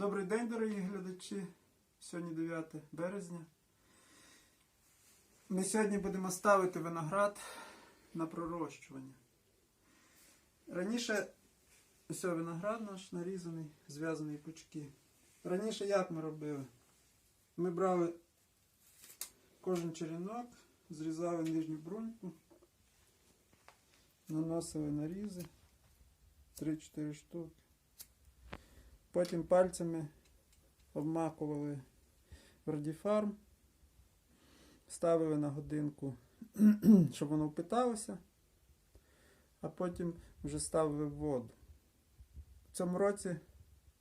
Добрий день, дорогі глядачі. Сьогодні 9 березня. Ми сьогодні будемо ставити виноград на пророщування. Раніше ось виноград наш нарізаний, зв'язаний пучки. Раніше як ми робили? Ми брали кожен черенок, зрізали нижню бруньку, наносили нарізи 3-4 штуки. Потім пальцями обмакували в радіфарм, ставили на годинку, щоб воно впиталося, а потім вже ставили в воду. В цьому році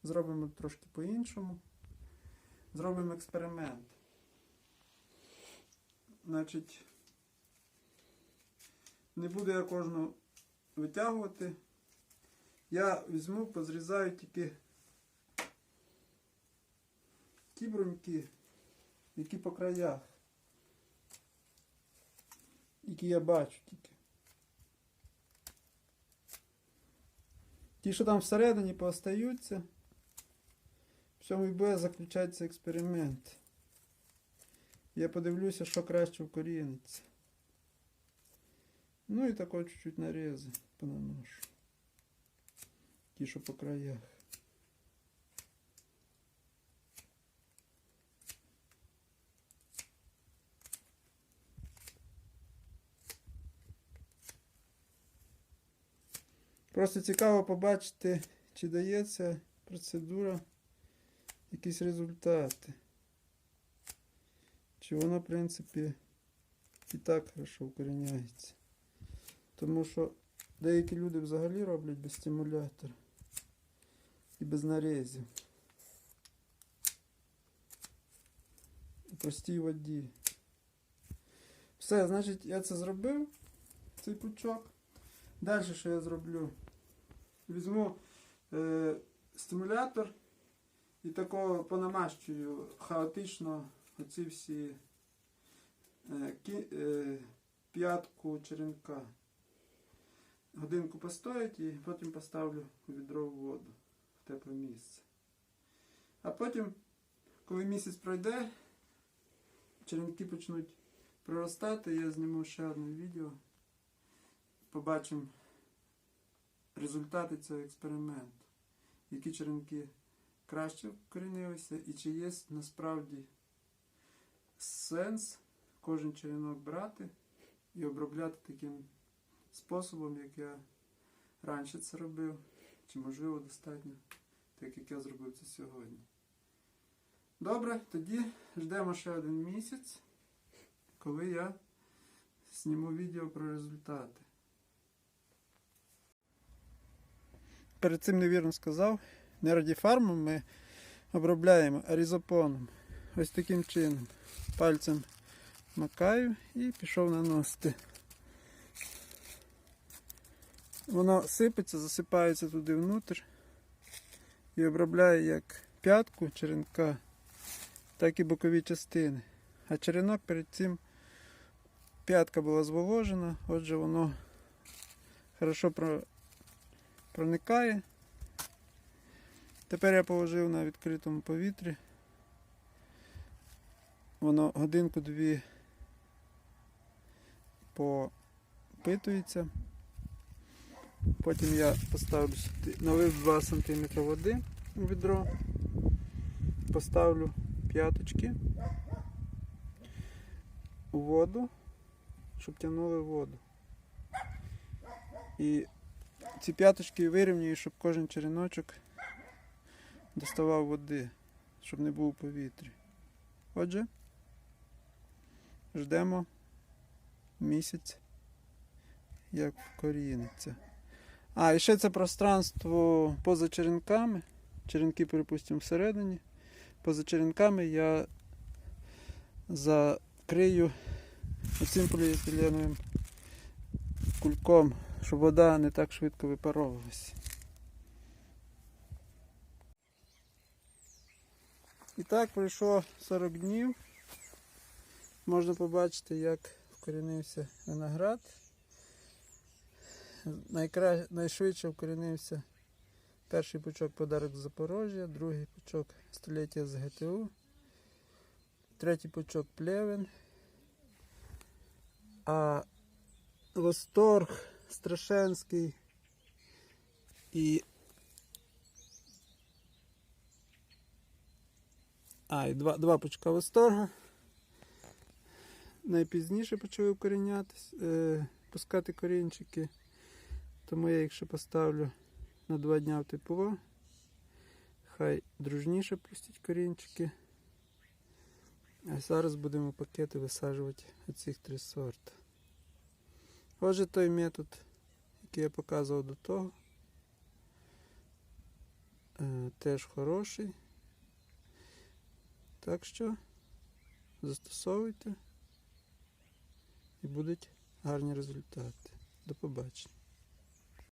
зробимо трошки по-іншому. Зробимо експеримент. Значить, не буду я кожну витягувати. Я візьму, позрізаю тільки ті бруньки, які по краях, які я бачу тільки. Ті, що там всередині поостаються, в цьому і буде заключатися експеримент. Я подивлюся, що краще вкоріниться. Ну і тако чуть-чуть нарізи понаношу. Ті, що по краях. Просто цікаво побачити, чи дається процедура якісь результати. Чи воно, в принципі, і так хорошо укоріняється. Тому що деякі люди взагалі роблять без стимулятора і без нарізів. У простій воді. Все, значить, я це зробив, цей пучок. Далі що я зроблю? Візьму е, стимулятор і такого понамащую хаотично оці всі е, кі, е, п'ятку черенка. Годинку постоять і потім поставлю у відро в воду в тепле місце. А потім, коли місяць пройде, черенки почнуть проростати, я зніму ще одне відео. Побачимо результати цього експерименту. Які черенки краще вкорінилися і чи є насправді сенс кожен черенок брати і обробляти таким способом, як я раніше це робив, чи можливо достатньо, так як я зробив це сьогодні. Добре, тоді ждемо ще один місяць, коли я зніму відео про результати. Перед цим невірно сказав, не радіфармом ми обробляємо а різопоном. Ось таким чином. Пальцем макаю і пішов наносити. Воно сипеться, засипається туди внутрь і обробляє як п'ятку черенка, так і бокові частини. А черенок перед цим п'ятка була зволожена, отже воно хорошо проникає. Тепер я положив на відкритому повітрі. Воно годинку-дві попитується. Потім я поставлю сюди, налив 2 см води у відро, поставлю п'яточки у воду, щоб тягнули воду. І ці п'яточки вирівнюю, щоб кожен череночок доставав води, щоб не був у повітрі. Отже, ждемо місяць, як вкоріниться. А, і ще це пространство поза черенками. Черенки, припустимо, всередині. Поза черенками я закрию оцим поліетиленовим кульком, щоб вода не так швидко випаровувалася. І так пройшло 40 днів. Можна побачити, як вкорінився виноград. Найкра... Найшвидше вкорінився Перший пучок подарок з Запорожжя, другий пучок століття з ГТУ, третій пучок плевен. А восторг Страшенський і. А, і два, два пучка восторга. Найпізніше почали укорінятись, е, пускати корінчики. Тому я їх ще поставлю на два дня в тепло. Хай дружніше пустять корінчики. А зараз будемо пакети висаджувати оцих три сорти. Отже, той метод, який я показував до того, е, теж хороший. Так що застосовуйте і будуть гарні результати. До побачення.